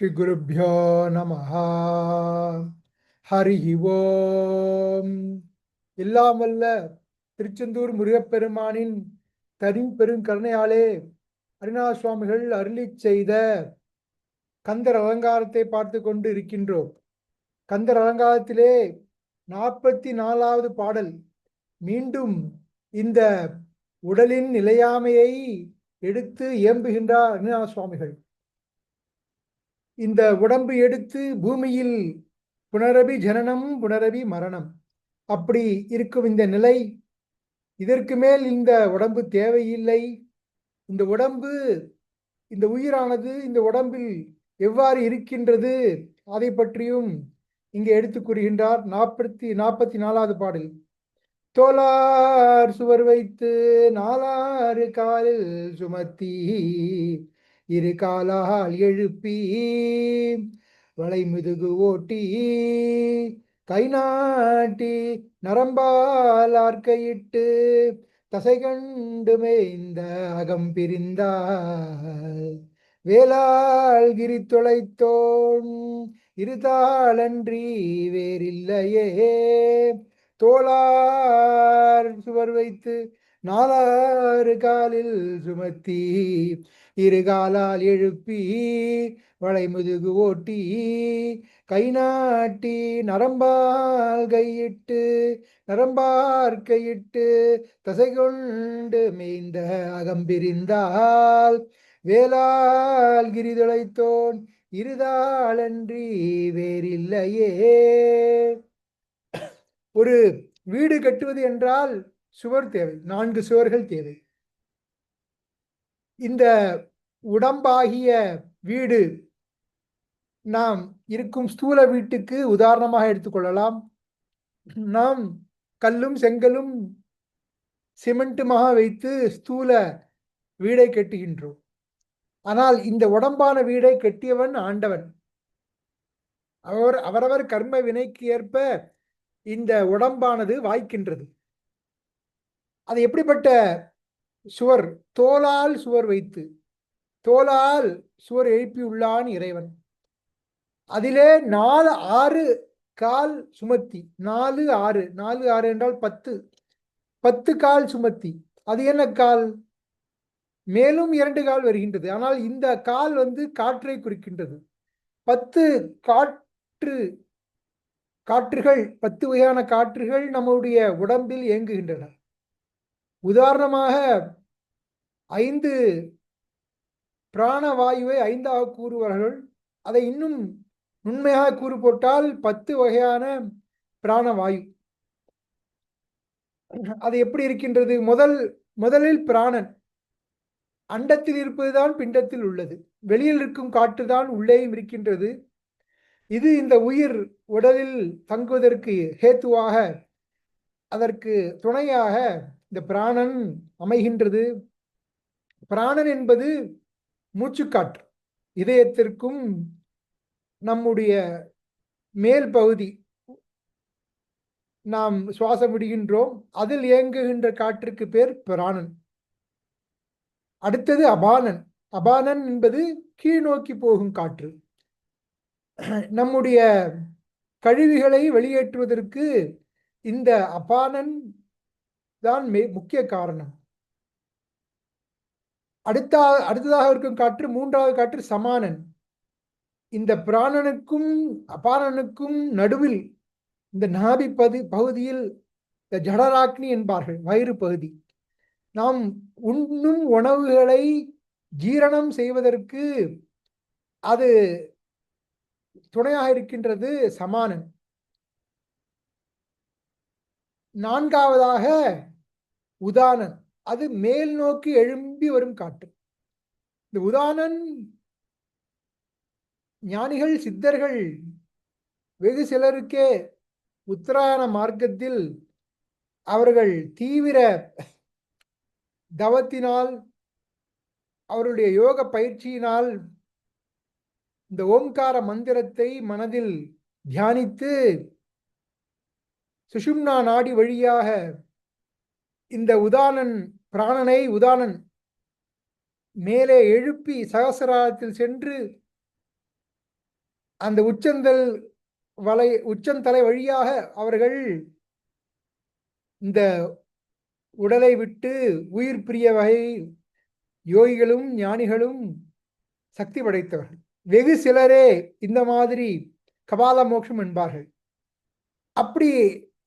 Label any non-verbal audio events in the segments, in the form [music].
ஸ்ரீகுருப்போ நம ஹரி ஓம். எல்லாம் வல்ல திருச்செந்தூர் முருகப்பெருமானின் தனி பெருங்கருணையாலே அருணா சுவாமிகள் அருளி செய்த கந்தர் அலங்காரத்தை பார்த்து கொண்டு இருக்கின்றோம். கந்தர் அலங்காரத்திலே நாற்பத்தி நாலாவது பாடல். மீண்டும் இந்த உடலின் நிலையாமையை எடுத்து இயம்புகின்றார் அருணா சுவாமிகள் இந்த உடம்பு எடுத்து பூமியில் புனரபி ஜனனம் புனரபி மரணம். அப்படி இருக்கும் இந்த நிலை. இதற்கு மேல் இந்த உடம்பு தேவையில்லை. இந்த உடம்பு இந்த உயிரானது இந்த உடம்பில் எவ்வாறு இருக்கின்றது? அதை பற்றியும் இங்கே எடுத்து கூறுகின்றார் நாற்பத்தி நாற்பத்தி நாலாவது பாடல். தோலார் சுவர் வைத்து நாலாறு காலில் சுமத்தி இரு காலால் எழுப்பி வளைமுதுகு ஓட்டி கை நாட்டி நரம்பால் ஆர்க்கையிட்டு தசை கண்டு மேய்ந்த அகம் பிரிந்தால் வேளாள் கிரி தொலைத்தோன் இருதாளன்றி வேறில்லையே. தோளார் சுவர் வைத்து நாலாறு காலில் சுமத்தி இரு காலால் எழுப்பி வளைமுதுகு ஓட்டி கை நாட்டி நரம்பால் கையிட்டு நரம்பார் கையிட்டு தசை கொண்டு மேய்ந்த அகம்பிரிந்தால் வேளால் கிரிதுளைத்தோன் இருதாளன்றி வேறில்லையே. ஒரு வீடு கட்டுவது என்றால் சுவர் தேவை நான்கு சுவர்கள் தேவை. இந்த உடம்பாகிய வீடு நாம் இருக்கும் ஸ்தூல வீட்டுக்கு உதாரணமாக எடுத்துக்கொள்ளலாம் நாம் கல்லும் செங்கலும் சிமெண்ட்டுமாக வைத்து ஸ்தூல வீடை கட்டுகின்றோம். ஆனால் இந்த உடம்பான வீடை கட்டியவன் ஆண்டவன். அவர் அவரவர் கர்ம வினைக்கு ஏற்ப இந்த உடம்பானது வாய்க்கின்றது. அது எப்படிப்பட்ட சுவர் தோலால் சுவர் வைத்து தோலால் சுவர் எழுப்பியுள்ளான் இறைவன். அதிலே நாலு ஆறு கால் சுமத்தி நாலு ஆறு. நாலு ஆறு என்றால் பத்து. பத்து கால் சுமத்தி. அது என்ன கால்? மேலும் இரண்டு கால் வருகின்றது. ஆனால் இந்த கால் வந்து காற்றை குறிக்கின்றது. பத்து காற்று காற்றுகள் பத்து வகையான காற்றுகள் நம்முடைய உடம்பில் இயங்குகின்றன. உதாரணமாக ஐந்து பிராணவாயுவை ஐந்தாக கூறுவார்கள். அதை இன்னும் உண்மையாக கூறு போட்டால் பத்து வகையான பிராணவாயு. அது எப்படி இருக்கின்றது? முதல் முதலில் பிராணன். அண்டத்தில் இருப்பதுதான் பிண்டத்தில் உள்ளது. வெளியில் இருக்கும் காற்றுதான் உள்ளேயும் இருக்கின்றது. இது இந்த உயிர் உடலில் தங்குவதற்கு ஹேத்துவாக அதற்கு துணையாக இந்த பிராணன் அமைகின்றது. பிராணன் என்பது மூச்சுக்காற்று. இதயத்திற்கும் நம்முடைய மேல் பகுதி நாம் சுவாசம் விடுகின்றோம் அதில் இயங்குகின்ற காற்றுக்கு பேர் பிராணன். அடுத்தது அபானன். அபானன் என்பது கீழ் நோக்கி போகும் காற்று. நம்முடைய கழிவுகளை வெளியேற்றுவதற்கு இந்த அபானன் தான் மே முக்கிய காரணம். அடுத்த அடுத்ததாக இருக்கும் காற்று மூன்றாவது காற்று சமானன். இந்த பிராணனுக்கும் அபாரனுக்கும் நடுவில் இந்த நாபி பதி பகுதியில் இந்த ஜடராக்னி என்பார்கள் வயிறு பகுதி. நாம் உண்ணும் உணவுகளை ஜீரணம் செய்வதற்கு அது துணையாக இருக்கின்றது சமானன். நான்காவதாக உதானன். அது மேல் நோக்கி எழும்பி வரும் காற்று இந்த உதானன் ஞானிகள் சித்தர்கள் வெகு சிலருக்கே உத்தராயண மார்க்கத்தில் அவர்கள் தீவிர தவத்தினால் அவருடைய யோக பயிற்சியினால் இந்த ஓம்கார மந்திரத்தை மனதில் தியானித்து சுஷும்னா நாடி வழியாக இந்த உதானன் பிராணனை உதானன் மேலே எழுப்பி சகசராத்தில் சென்று அந்த உச்சந்தல் வலை உச்சந்தலை வழியாக அவர்கள் இந்த உடலை விட்டு உயிர் பிரிய வகை யோகிகளும் ஞானிகளும் சக்தி படைத்தவர்கள். வெகு சிலரே இந்த மாதிரி கபால மோட்சம் என்பார்கள். அப்படி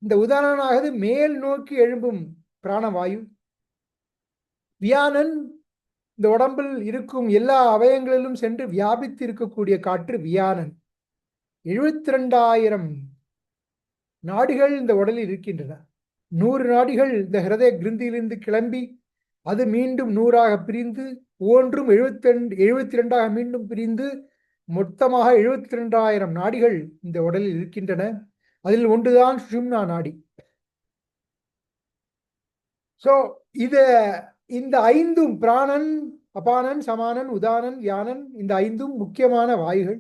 இந்த உதாரணமாகது மேல் நோக்கி எழும்பும் பிராணவாயு. வியானன் இந்த உடம்பில் இருக்கும் எல்லா அவயங்களிலும் சென்று வியாபித்து இருக்கக்கூடிய காற்று வியானன். எழுபத்தி ரெண்டாயிரம் நாடிகள் இந்த உடலில் இருக்கின்றன. நூறு நாடிகள் இந்த ஹிரதய கிருந்தியிலிருந்து கிளம்பி அது மீண்டும் நூறாக பிரிந்து ஒவ்வொன்றும் எழுபத்தி ரெண்டு எழுபத்தி ரெண்டாக மீண்டும் பிரிந்து மொத்தமாக எழுபத்தி ரெண்டாயிரம் நாடிகள் இந்த உடலில் இருக்கின்றன. அதில் ஒன்றுதான் சுஷும்னா நாடி. ஸோ இத இந்த ஐந்தும் பிராணன் அபானன் சமானன் உதானன் யானன் இந்த ஐந்தும் முக்கியமான வாயுகள்.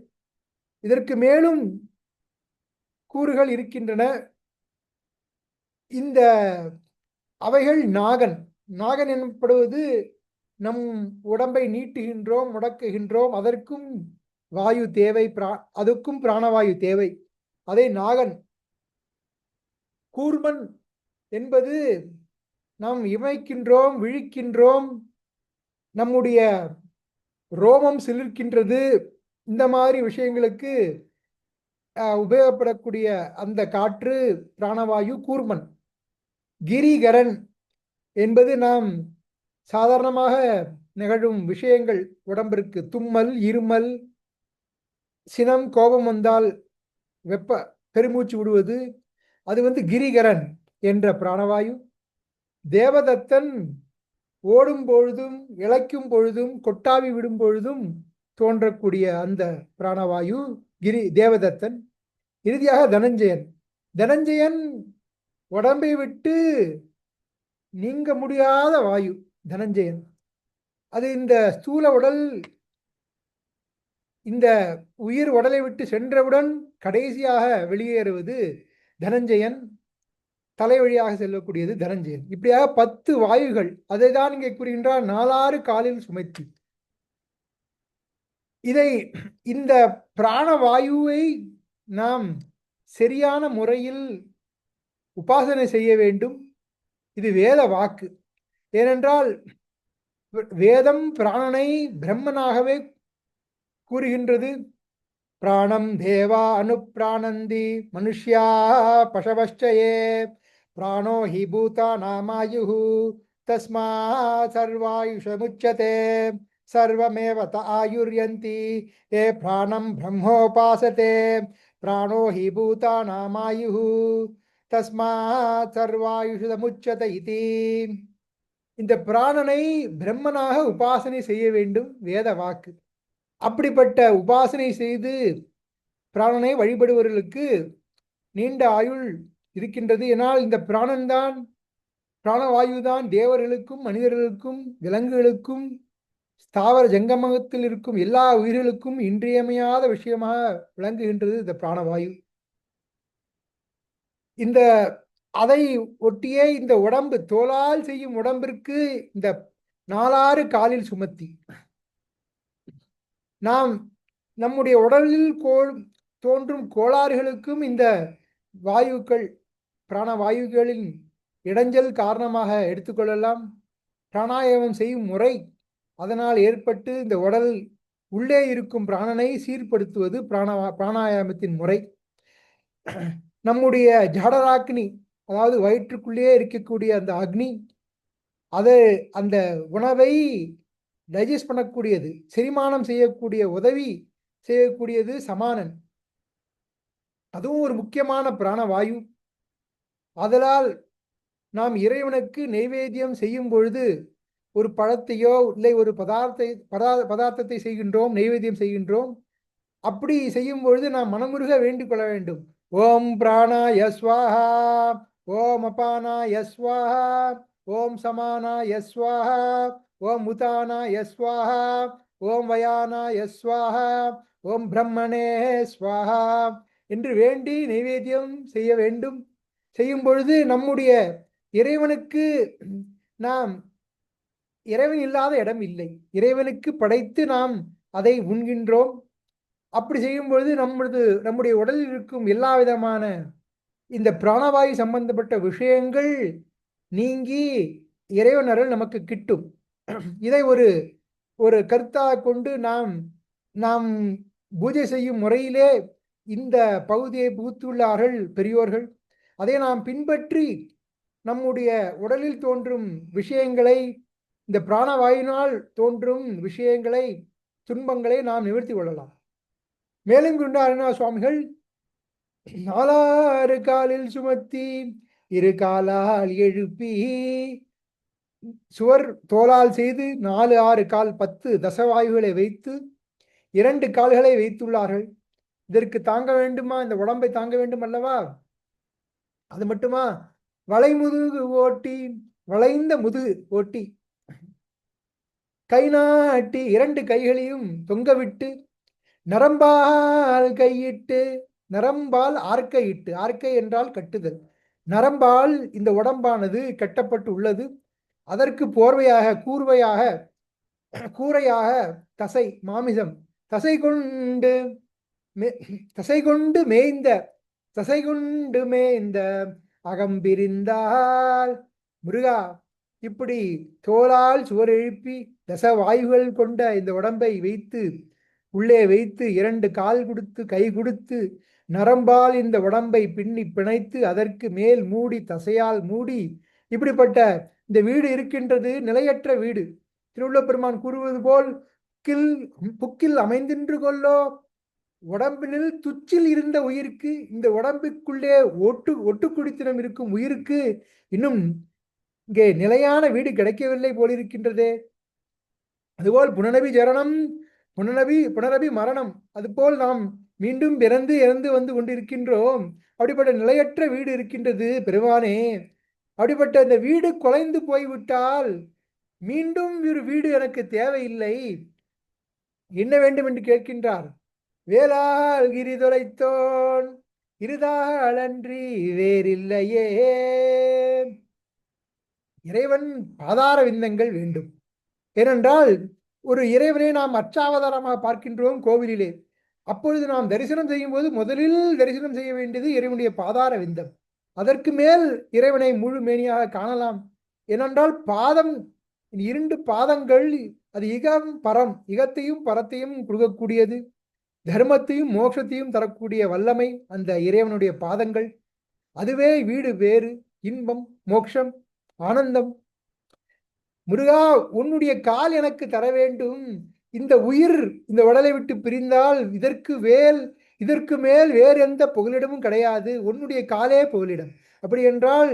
இதற்கு மேலும் கூறுகள் இருக்கின்றன. இந்த அவைகள் நாகன். நாகன் எனப்படுவது நம் உடம்பை நீட்டுகின்றோம் முடக்குகின்றோம் அதற்கும் வாயு தேவை பிரா அதுக்கும் பிராணவாயு தேவை. அதை நாகன். கூர்மன் என்பது நாம் இமைக்கின்றோம் விழிக்கின்றோம் நம்முடைய ரோமம் சிலிர்க்கின்றது. இந்த மாதிரி விஷயங்களுக்கு உபயோகப்படக்கூடிய அந்த காற்று பிராணவாயு கூர்மன். கிரிகரன் என்பது நாம் சாதாரணமாக நிகழும் விஷயங்கள். உடம்பிற்கு தும்மல் இருமல் சினம் கோபம் வந்தால் வெப்ப பெருமூச்சு விடுவது அது வந்து கிரிகரன் என்ற பிராணவாயு. தேவதத்தன் ஓடும் பொழுதும் இழைக்கும் பொழுதும் கொட்டாவி விடும் பொழுதும் தோன்றக்கூடிய அந்த பிராணவாயு கிரி தேவதத்தன். இறுதியாக தனஞ்சயன். தனஞ்சயன் உடம்பை விட்டு நீங்க முடியாத வாயு தனஞ்சயன். அது இந்த ஸ்தூல உடல் இந்த உயிர் உடலை விட்டு சென்றவுடன் கடைசியாக வெளியேறுவது தனஞ்சயன் தலை வழியாக செல்லக்கூடியது தனஞ்சயன். இப்படியாக பத்து வாயுகள் அதை தான் இங்கே கூறுகின்றார் நாலாறு காலில் சுமைத்து. இதை இந்த பிராணவாயுவை நாம் சரியான முறையில் உபாசனை செய்ய வேண்டும். இது வேத வாக்கு. ஏனென்றால் வேதம் பிராணனை பிரம்மனாகவே கூறுகின்றது. பிராணம் தேவா அனுப்பிராணந்தி மனுஷ்யா பசவஷ்டயே பிராணோ ஹி பூதா நாமாயு தஸ்மா சர்வாயுஷமுச்சதே சர்வமேவ த ஆயுர்யந்தி ஏ பிராணம் பிரம்மோபாசதே பிராணோ ஹி பூதா நாமாயு தஸ்மா சர்வாயுஷமுச்சத இதி இந்த பிராணனை பிரம்மனாக உபாசனை செய்ய வேண்டும் வேத வாக்கு அப்படிப்பட்ட உபாசனை செய்து பிராணனை வழிபடுவர்களுக்கு நீண்ட ஆயுள் இருக்கின்றது. என்னால் இந்த பிராணன்தான் பிராணவாயுதான் தேவர்களுக்கும் மனிதர்களுக்கும் விலங்குகளுக்கும் ஸ்தாவர ஜங்கமகத்தில் இருக்கும் எல்லா உயிர்களுக்கும் இன்றியமையாத விஷயமாக விளங்குகின்றது இந்த பிராணவாயு. இந்த அதை ஒட்டியே இந்த உடம்பு தோலால் செய்யும் உடம்பிற்கு இந்த நாலாறு காலில் சுமத்தி. நாம் நம்முடைய உடலில் கோள் தோன்றும் கோளாறுகளுக்கும் இந்த வாயுக்கள் பிராணவாயுகளின் இடைஞ்சல் காரணமாக எடுத்துக்கொள்ளலாம் பிராணாயாமம் செய்யும் முறை அதனால் ஏற்பட்டு இந்த உடல் உள்ளே இருக்கும் பிராணனை சீர்படுத்துவது பிராணவா பிராணாயாமத்தின் முறை. நம்முடைய ஜடராக்னி அதாவது வயிற்றுக்குள்ளேயே இருக்கக்கூடிய அந்த அக்னி அது அந்த உணவை டைஜஸ்ட் பண்ணக்கூடியது செரிமானம் செய்யக்கூடிய உதவி செய்யக்கூடியது சமானன். அதுவும் ஒரு முக்கியமான பிராணவாயு. அதனால் நாம் இறைவனுக்கு நெய்வேத்தியம் செய்யும் பொழுது ஒரு பழத்தையோ இல்லை ஒரு பதார்த்தை பதா பதார்த்தத்தை செய்கின்றோம் நெய்வேத்தியம் செய்கின்றோம். அப்படி செய்யும் பொழுது நாம் மனமுருக வேண்டிக் கொள்ள வேண்டும். ஓம் பிராணா யஸ்வாஹா ஓம் அபானா யஸ்வாஹா ஓம் சமானா யஸ்வாஹா ஓம் உதானா யஸ்வாஹா ஓம் வயானா யஸ்வாஹா ஓம் பிரம்மணே ஸ்வாஹா. என்று வேண்டி நைவேத்தியம் செய்ய வேண்டும். செய்யும் பொழுது நம்முடைய இறைவனுக்கு நாம் இறைவன் இல்லாத இடம் இல்லை. இறைவனுக்கு படைத்து நாம் அதை உண்கின்றோம். அப்படி செய்யும் பொழுது நம்மளது நம்முடைய உடலில் இருக்கும் எல்லா விதமான இந்த பிராணவாயு சம்பந்தப்பட்ட விஷயங்கள் நீங்கி இறைவன் அருள் நமக்கு கிட்டும். [clears throat] இதை ஒரு ஒரு கருத்தாக கொண்டு நாம் நாம் பூஜை செய்யும் முறையிலே இந்த பகுதியை புகுத்துள்ளார்கள் பெரியோர்கள். அதை நாம் பின்பற்றி நம்முடைய உடலில் தோன்றும் விஷயங்களை இந்த பிராணவாயினால் தோன்றும் விஷயங்களை துன்பங்களை நாம் நிவர்த்தி கொள்ளலாம். மேலும் கொண்ட அருணா சுவாமிகள்? நாலாறு காலில் சுமத்தி இரு காலால் எழுப்பி சுவர் தோலால் செய்து நாலு ஆறு கால் பத்து தசவாயுகளை வைத்து இரண்டு கால்களை வைத்துள்ளார்கள். இதற்கு தாங்க வேண்டுமா? இந்த உடம்பை தாங்க வேண்டும் அல்லவா? அது மட்டுமா? வளைமுதுகு ஓட்டி வளைந்த முதுகு ஓட்டி கை நாட்டி இரண்டு கைகளையும் தொங்கவிட்டு நரம்பால் கையிட்டு நரம்பால் ஆர்க்கையிட்டு ஆர்க்கை என்றால் கட்டுதல். நரம்பால் இந்த உடம்பானது கட்டப்பட்டு உள்ளது. அதற்கு போர்வையாக கூர்வையாக கூரையாக தசை மாமிசம். தசை கொண்டு தசை கொண்டு மேய்ந்த தசை கொண்டு மேய்ந்த அகம்பிரிந்தால் முருகா இப்படி தோளால் சுவர் எழுப்பி தச வாயுகள் கொண்ட இந்த உடம்பை வைத்து உள்ளே வைத்து இரண்டு கால் கொடுத்து கை கொடுத்து நரம்பால் இந்த உடம்பை பின்னி பிணைத்து அதற்கு மேல் மூடி தசையால் மூடி இப்படிப்பட்ட இந்த வீடு இருக்கின்றது நிலையற்ற வீடு. திருவுள்ள பெருமான் கூறுவது போல் கில் புக்கில் அமைந்தின்று கொள்ளோ. உடம்பினில் துச்சில் இருந்த உயிருக்கு இந்த உடம்புக்குள்ளே ஒட்டு ஒட்டு குடித்தனம் இருக்கும் உயிருக்கு இன்னும் இங்கே நிலையான வீடு கிடைக்கவில்லை போலிருக்கின்றதே. அதுபோல் புனநபி ஜரணம் புனநபி புனரபி மரணம் அதுபோல் நாம் மீண்டும் பிறந்து இறந்து வந்து கொண்டிருக்கின்றோம். அப்படிப்பட்ட நிலையற்ற வீடு இருக்கின்றது பெருமானே. அப்படிப்பட்ட இந்த வீடு குலைந்து போய்விட்டால் மீண்டும் ஒரு வீடு எனக்கு தேவையில்லை. என்ன வேண்டும் என்று கேட்கின்றார்? வேளாள் கிரி தொலைத்தோன் இருதாளன்றி வேறில்லையே. இறைவன் பாதார விந்தங்கள் வேண்டும். ஏனென்றால் ஒரு இறைவனை நாம் அச்சாவதாரமாக பார்க்கின்றோம் கோவிலிலே. அப்பொழுது நாம் தரிசனம் செய்யும் போது முதலில் தரிசனம் செய்ய வேண்டியது இறைவனுடைய பாதார விந்தம். அதற்கு மேல் இறைவனை முழு மேனியாக காணலாம். ஏனென்றால் பாதம் இரண்டு பாதங்கள் அது இகம் பரம் இகத்தையும் பரத்தையும் கொடுக்கக்கூடியது. தர்மத்தையும் மோட்சத்தையும் தரக்கூடிய வல்லமை அந்த இறைவனுடைய பாதங்கள். அதுவே வீடு வேறு இன்பம் மோட்சம் ஆனந்தம். முருகா உன்னுடைய கால் எனக்கு தர வேண்டும். இந்த உயிர் இந்த உடலை விட்டு பிரிந்தால் இதற்கு வேல் இதற்கு மேல் வேறு எந்த புகலிடமும் கிடையாது. உன்னுடைய காலே புகலிடம். அப்படி என்றால்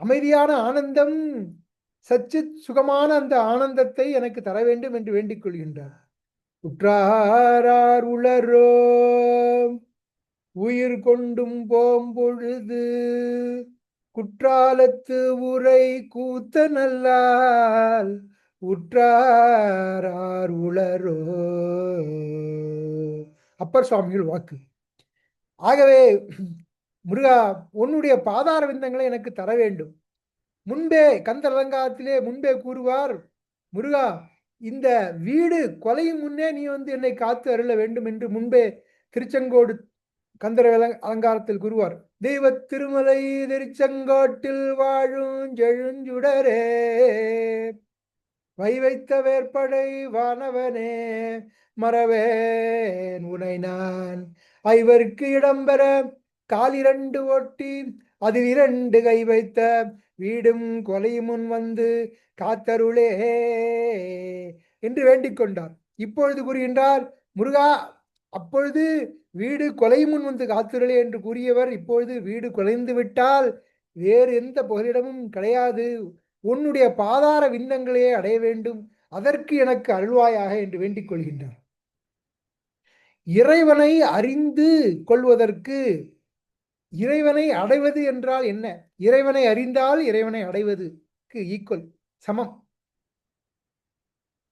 அமைதியான ஆனந்தம் சச்சு சுகமான அந்த ஆனந்தத்தை எனக்கு தர வேண்டும் என்று வேண்டிக் கொள்கின்றார். உற்றார் உளரோ உயிர் கொண்டும் போம்பொழுது குற்றாலத்து உரை கூத்த நல்லால் உற்றார் உளரோ. அப்பர் சுவாமிகள் வாக்கு. ஆகவே முருகா உன்னுடைய பாதார விந்தங்களை எனக்கு தர வேண்டும். முன்பே கந்த அலங்காரத்திலே முன்பே கூறுவார் முருகா இந்த வீடு கொலையும் முன்னே நீ வந்து என்னை காத்து அருள வேண்டும் என்று முன்பே திருச்செங்கோடு கந்தர அலங்காரத்தில் கூறுவார். தெய்வ திருமலை திருச்செங்கோட்டில் வாழும் ஜெழுஞ்சுடரே வை வைத்த வேற்படை வானவனே மறவேன் உனை நான். ஐவருக்கு இடம்பெற காலிரண்டு ஒட்டி அதில் இரண்டு கை வைத்த வீடும் கொலையும் முன் வந்து காத்தருளே என்று வேண்டிக் கொண்டார். இப்பொழுது கூறுகின்றார் முருகா அப்பொழுது வீடு கொலை முன் வந்து காத்துருளே என்று கூறியவர் இப்பொழுது வீடு குலைந்து விட்டால் வேறு எந்த புகலிடமும் கிடையாது. உன்னுடைய பாதார விண்ணங்களே அடைய வேண்டும். அதற்கு எனக்கு அருள்வாயாக என்று வேண்டிக் கொள்கின்றார். இறைவனை அறிந்து கொள்வதற்கு இறைவனை அடைவது என்றால் என்ன? இறைவனை அறிந்தால் இறைவனை அடைவதுக்கு ஈக்குவல் சமம்.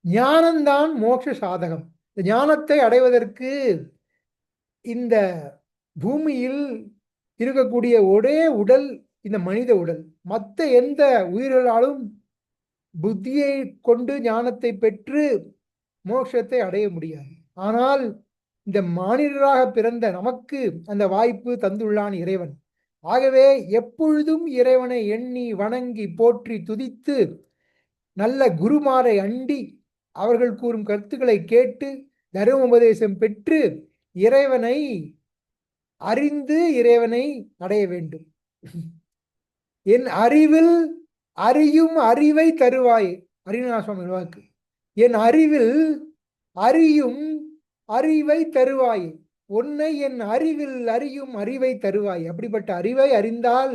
ஞானம்தான் மோட்ச சாதகம். இந்த ஞானத்தை அடைவதற்கு இந்த பூமியில் இருக்கக்கூடிய ஒரே உடல் இந்த மனித உடல். மற்ற எந்த உயிர்களாலும் புத்தியை கொண்டு ஞானத்தை பெற்று மோட்சத்தை அடைய முடியாது. ஆனால் இந்த மானிடராக பிறந்த நமக்கு அந்த வாய்ப்பு தந்துள்ளான் இறைவன். ஆகவே எப்பொழுதும் இறைவனை எண்ணி வணங்கி போற்றி துதித்து நல்ல குருமாரை அண்டி அவர்கள் கூறும் கருத்துக்களை கேட்டு தர்ம உபதேசம் பெற்று இறைவனை அறிந்து இறைவனை அடைய வேண்டும். என் அறிவில் அறியும் அறிவை தருவாய். அரிநாசுவாமி வாக்கு. என் அறிவில் அறியும் அறிவை தருவாய். உன்னை என் அறிவில் அறியும் அறிவை தருவாய். அப்படிப்பட்ட அறிவை அறிந்தால்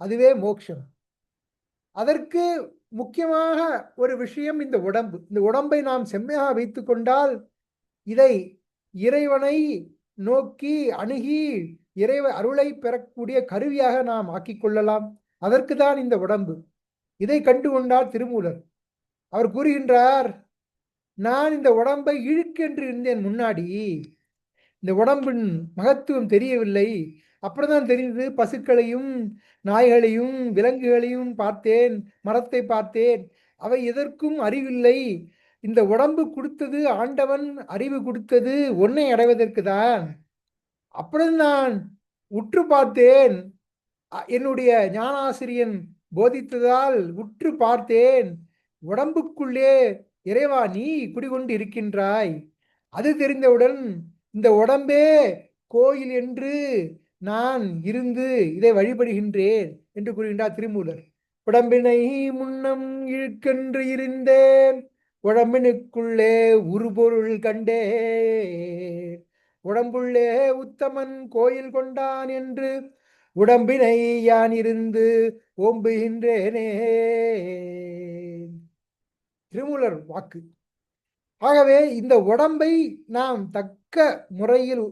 அதுவே மோட்சம். அதற்கு முக்கியமாக ஒரு விஷயம் இந்த உடம்பு. இந்த உடம்பை நாம் செம்மையாக வைத்து கொண்டால் இதை இறைவனை நோக்கி அணுகி இறைவ அருளை பெறக்கூடிய கருவியாக நாம் ஆக்கிக்கொள்ளலாம் அதற்கு தான் இந்த உடம்பு. இதை கண்டு கொண்டார் திருமூலர். அவர் கூறுகின்றார் நான் இந்த உடம்பை இழுக்கென்று இருந்தேன் முன்னாடி. இந்த உடம்பின் மகத்துவம் தெரியவில்லை. அப்புறம்தான் தெரிந்தது. பசுக்களையும் நாய்களையும் விலங்குகளையும் பார்த்தேன். மரத்தை பார்த்தேன். அவை எதற்கும் அறிவில்லை. இந்த உடம்பு கொடுத்தது ஆண்டவன் அறிவு கொடுத்தது. ஒன்னை அடைவதற்கு தான் அப்புறம் நான் உற்று பார்த்தேன். என்னுடைய ஞானாசிரியன் போதித்ததால் உற்று பார்த்தேன். உடம்புக்குள்ளே இறைவா நீ குடிகொண்டு இருக்கின்றாய். அது தெரிந்தவுடன் இந்த உடம்பே கோயில் என்று நான் இருந்து இதை வழிபடுகின்றேன் என்று கூறுகின்றார் திருமூலர். உடம்பினை முன்னம் இழுக்கென்று இருந்தேன். உடம்பினுக்குள்ளே உருபொருள் கண்டே உடம்புள்ளே உத்தமன் கோயில் கொண்டான் என்று உடம்பினை யான் இருந்து ஓம்புகின்றேனே. திருமூலர் வாக்கு. ஆகவே இந்த உடம்பை நாம் தக்க முறையில்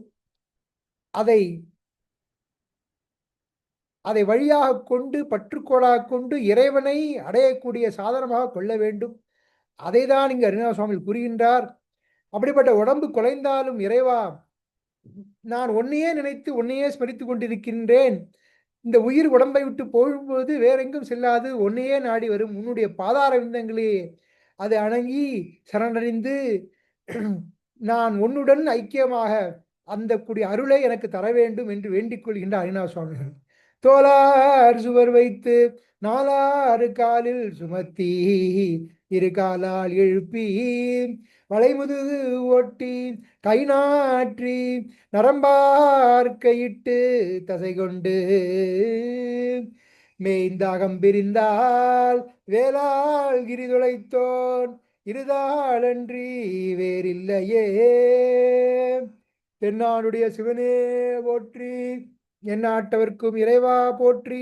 அதை அதை வழியாக கொண்டு பற்றுக்கோளாக கொண்டு இறைவனை அடையக்கூடிய சாதனமாக கொள்ள வேண்டும். அதை தான் இங்கு அருணா சுவாமி கூறுகின்றார். அப்படிப்பட்ட உடம்பு குலைந்தாலும் இறைவா நான் ஒன்னையே நினைத்து ஒன்னையே ஸ்மரித்து கொண்டிருக்கின்றேன். இந்த உயிர் உடம்பை விட்டு போகும்போது வேறெங்கும் செல்லாது. ஒன்னையே நாடி வரும் உன்னுடைய பாதார விந்தங்களே. அது அணங்கி சரணடைந்து [clears throat] நான் உன்னுடன் ஐக்கியமாக அந்த கூடிய அருளை எனக்கு தர வேண்டும் என்று வேண்டிக் கொள்கின்ற அரிணா சுவாமிகள். தோலார் சுவர் வைத்து நாலாறு காலில் சுமத்தி இரு காலால் எழுப்பி வளைமுதுகு ஒட்டி கை நாற்றி நரம்பார்க்கையிட்டு தசை கொண்டு. மேய்ந்தாகம் பிரிந்தால் வேளாள் கிரிதுளைத்தோன் இருதாளன்றி வேறில்லையே. தென்னாடுடைய சிவனே போற்றி என்னாட்டவர்க்கும் இறைவா போற்றி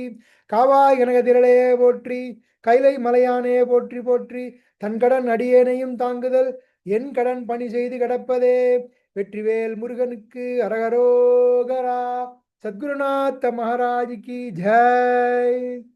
காவாய் கனகதிரளே போற்றி கைலை மலையானே போற்றி போற்றி தன் கடன் அடியேனையும் தாங்குதல் என் கடன் பணி செய்து கிடப்பதே. வெற்றிவேல் முருகனுக்கு அரகரோகரா. சத்குருநாத்த மகாராஜிக்கு ஜெய்.